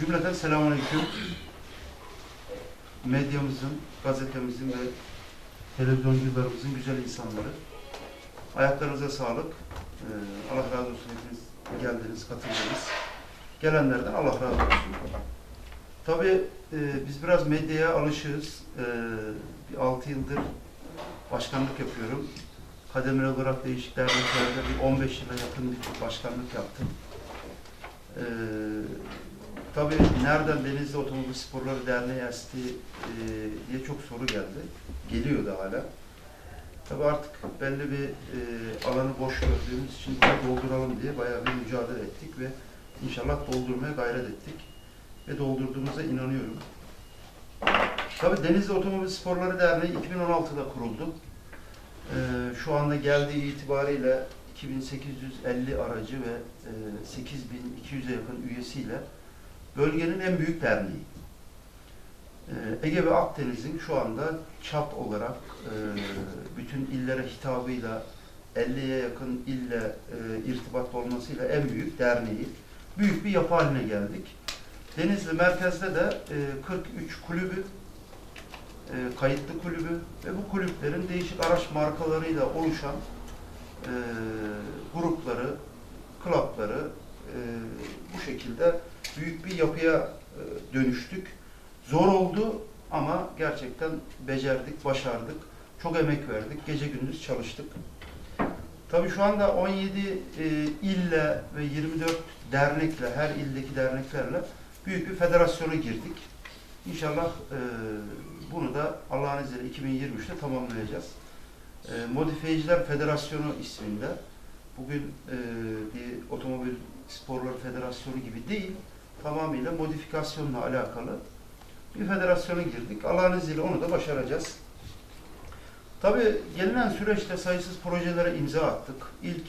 Cümleten selamünaleyküm. Medyamızın, gazetemizin ve televizyoncularımızın güzel insanları. Ayaklarınıza sağlık. Ee, Allah razı olsun hepiniz geldiniz, katıldınız. Gelenlerden Allah razı olsun. Tabii e, biz biraz medyaya alışığız. E, bir 6 yıldır başkanlık yapıyorum. Kademeli olarak değişik derneklerde bir 15 yıla yakın bir başkanlık yaptım. Ee, tabii nereden Denizli Otomobil Sporları Derneği esti e, diye çok soru geldi. Geliyor da hala. Tabii artık belli bir e, alanı boş gördüğümüz için bunu dolduralım diye bayağı bir mücadele ettik ve inşallah doldurmaya gayret ettik. Ve doldurduğumuza inanıyorum. Tabii Denizli Otomobil Sporları Derneği 2016'da kuruldu. Ee, şu anda geldiği itibariyle 2850 aracı ve e, 8200'e yakın üyesiyle bölgenin en büyük derneği. Ee, Ege ve Akdeniz'in şu anda çap olarak e, bütün illere hitabıyla 50'ye yakın ille e, irtibat olmasıyla en büyük derneği. Büyük bir yapı haline geldik. Denizli merkezde de e, 43 kulübü, e, kayıtlı kulübü ve bu kulüplerin değişik araç markalarıyla oluşan grupları, klapları bu şekilde büyük bir yapıya e, dönüştük. Zor oldu ama gerçekten becerdik, başardık. Çok emek verdik, gece gündüz çalıştık. Tabii şu anda 17 e, ille ve 24 dernekle, her ildeki derneklerle büyük bir federasyona girdik. İnşallah e, bunu da Allah'ın izniyle 2023'te tamamlayacağız. Modifiyeciler Federasyonu isminde bugün bir otomobil sporları federasyonu gibi değil, tamamıyla modifikasyonla alakalı bir federasyona girdik. Allah'ın izniyle onu da başaracağız. Tabii gelinen süreçte sayısız projelere imza attık. İlk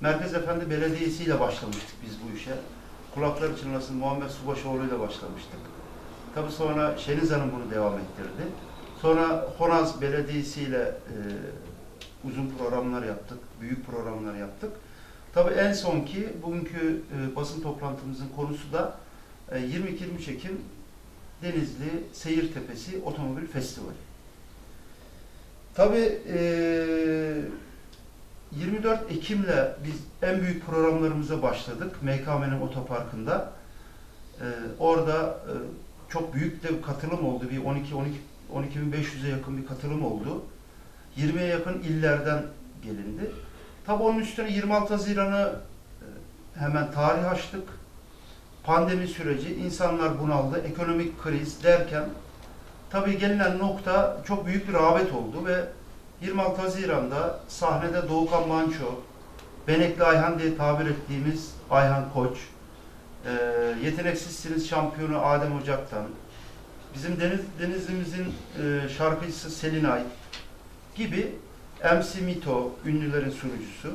Merkez Efendi Belediyesi ile başlamıştık biz bu işe. Kulaklar çınlasın Muhammed Subaşoğlu ile başlamıştık. Tabii sonra Şeniz Hanım bunu devam ettirdi. Sonra Honaz Belediyesi ile e, uzun programlar yaptık, büyük programlar yaptık. Tabii en son ki bugünkü e, basın toplantımızın konusu da e, 22-23 Ekim Denizli Seyir Tepesi Otomobil Festivali. Tabii e, 24 Ekim'le biz en büyük programlarımıza başladık MKM'nin otoparkında. E, orada e, çok büyük de bir katılım oldu. Bir 12 12 12.500'e yakın bir katılım oldu. 20'ye yakın illerden gelindi. Tabi onun üstüne 26 Haziran'ı e, hemen tarih açtık. Pandemi süreci, insanlar bunaldı, ekonomik kriz derken tabi gelinen nokta çok büyük bir rağbet oldu ve 26 Haziran'da sahnede Doğukan Manço, Benekli Ayhan diye tabir ettiğimiz Ayhan Koç, e, Yeteneksizsiniz şampiyonu Adem Ocak'tan, bizim deniz, denizimizin e, şarkıcısı Selinay gibi MC Mito, ünlülerin sunucusu.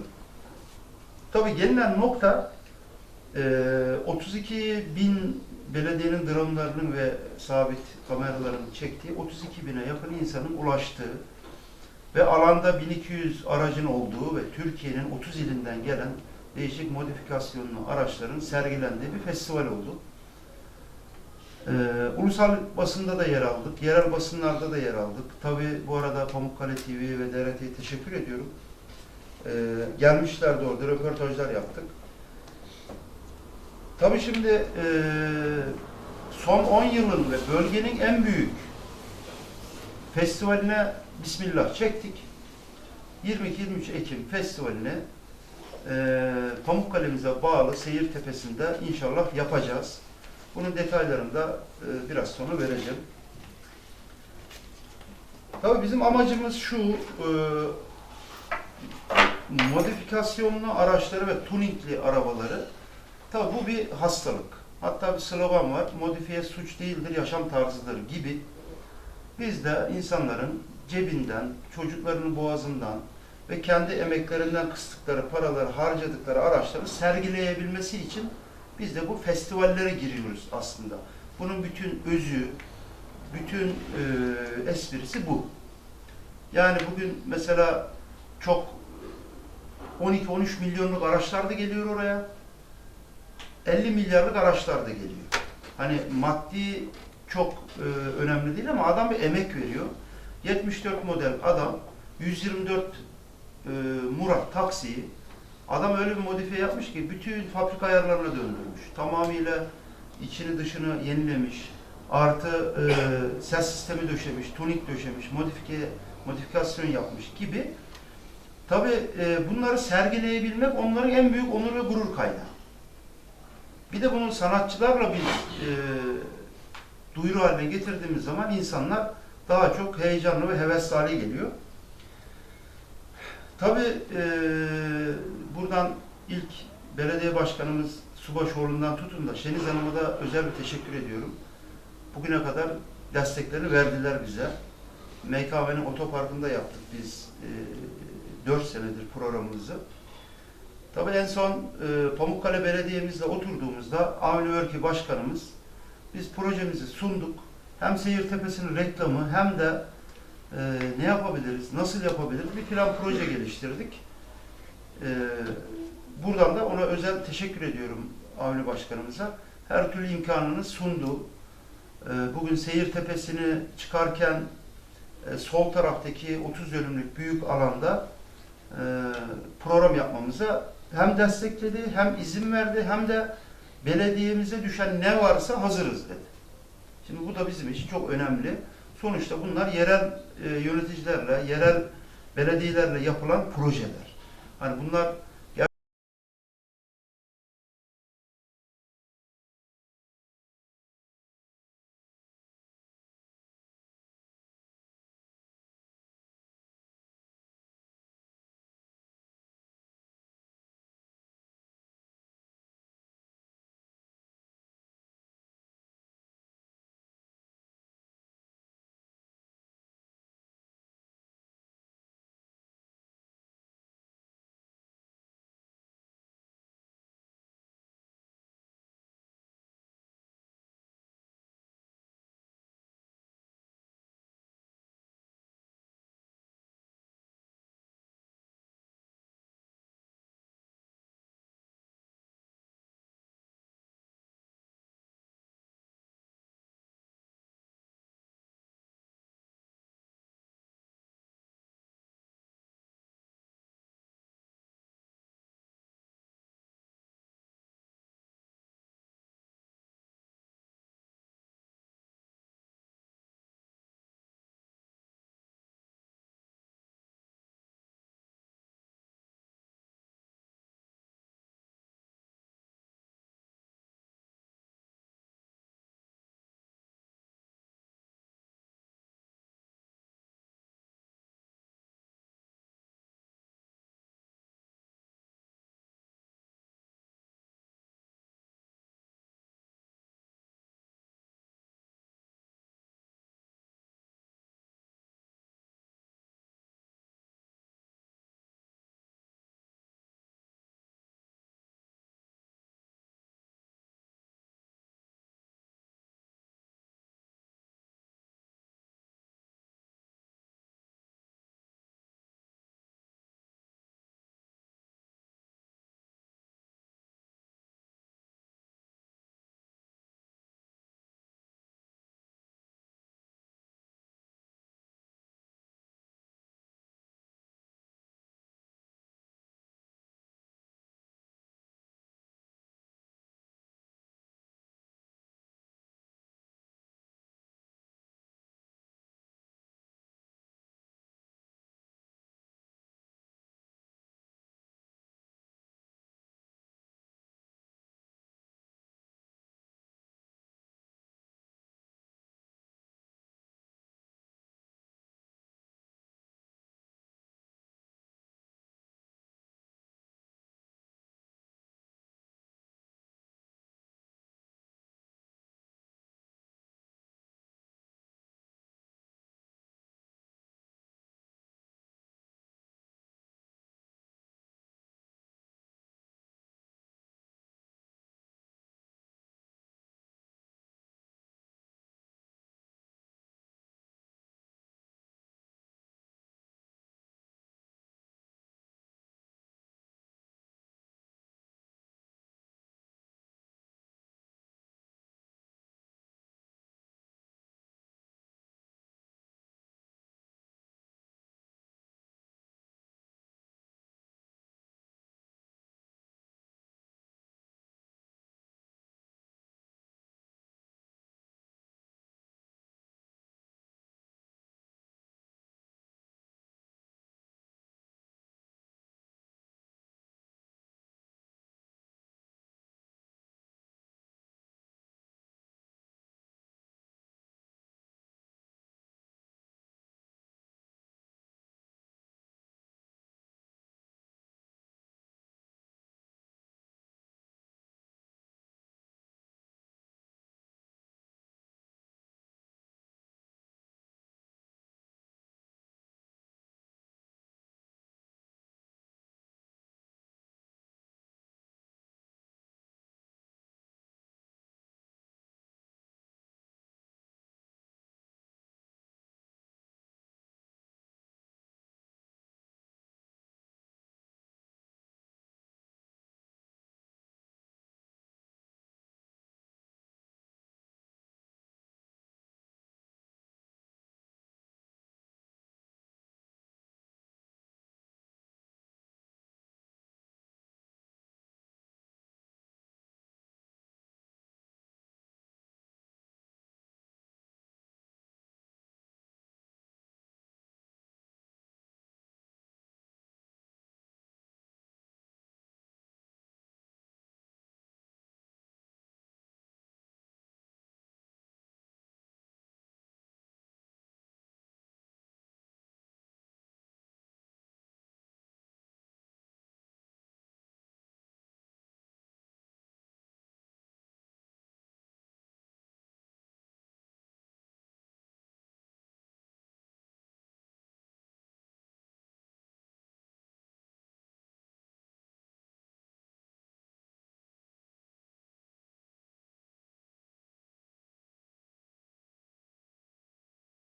Tabii gelinen nokta e, 32 bin belediyenin dronlarının ve sabit kameraların çektiği 32 bine yakın insanın ulaştığı ve alanda 1200 aracın olduğu ve Türkiye'nin 30 ilinden gelen değişik modifikasyonlu araçların sergilendiği bir festival oldu. Ee, ulusal basında da yer aldık, yerel basınlarda da yer aldık. Tabii bu arada Pamukkale TV ve DRT'ye teşekkür ediyorum. Ee, gelmişlerdi orada, röportajlar yaptık. Tabii şimdi e, son 10 yılın ve bölgenin en büyük festivaline Bismillah çektik. 22-23 Ekim festivalini e, Pamukkale'mize bağlı Seyir Tepesi'nde inşallah yapacağız. Bunun detaylarını da e, biraz sonra vereceğim. Tabii bizim amacımız şu, e, modifikasyonlu araçları ve tuningli arabaları, tabii bu bir hastalık. Hatta bir slogan var, modifiye suç değildir, yaşam tarzıdır gibi. Biz de insanların cebinden, çocuklarının boğazından ve kendi emeklerinden kıstıkları paraları, harcadıkları araçları sergileyebilmesi için biz de bu festivallere giriyoruz aslında. Bunun bütün özü, bütün e, esprisi bu. Yani bugün mesela çok 12-13 milyonluk araçlar da geliyor oraya. 50 milyarlık araçlar da geliyor. Hani maddi çok e, önemli değil ama adam bir emek veriyor. 74 model adam 124 e, Murat taksiyi adam öyle bir modifiye yapmış ki bütün fabrika ayarlarına döndürmüş. Tamamıyla içini dışını yenilemiş. Artı e, ses sistemi döşemiş, tuning döşemiş, modifike, modifikasyon yapmış gibi. Tabi bunları sergileyebilmek onların en büyük onur ve gurur kaynağı. Bir de bunu sanatçılarla bir e, duyuru haline getirdiğimiz zaman insanlar daha çok heyecanlı ve hevesli hale geliyor. Tabi buradan ilk belediye başkanımız Subaşoğlu'ndan tutun da Şeniz Hanım'a da özel bir teşekkür ediyorum. Bugüne kadar desteklerini verdiler bize. MKV'nin otoparkında yaptık biz e, 4 senedir programımızı. Tabii en son e, Pamukkale Belediye'mizle oturduğumuzda Avni Örki Başkanımız biz projemizi sunduk. Hem Seyirtepe'sinin reklamı hem de e, ne yapabiliriz, nasıl yapabiliriz bir plan proje geliştirdik. E, buradan da ona özel teşekkür ediyorum Avni Başkanımıza. Her türlü imkanını sundu. E, bugün Seyirtepe'sini çıkarken e, sol taraftaki 30 dönümlük büyük alanda e, program yapmamıza hem destekledi, hem izin verdi, hem de belediyemize düşen ne varsa hazırız dedi. Şimdi bu da bizim için çok önemli. Sonuçta bunlar yerel e, yöneticilerle, yerel belediyelerle yapılan projeler. Hani bunlar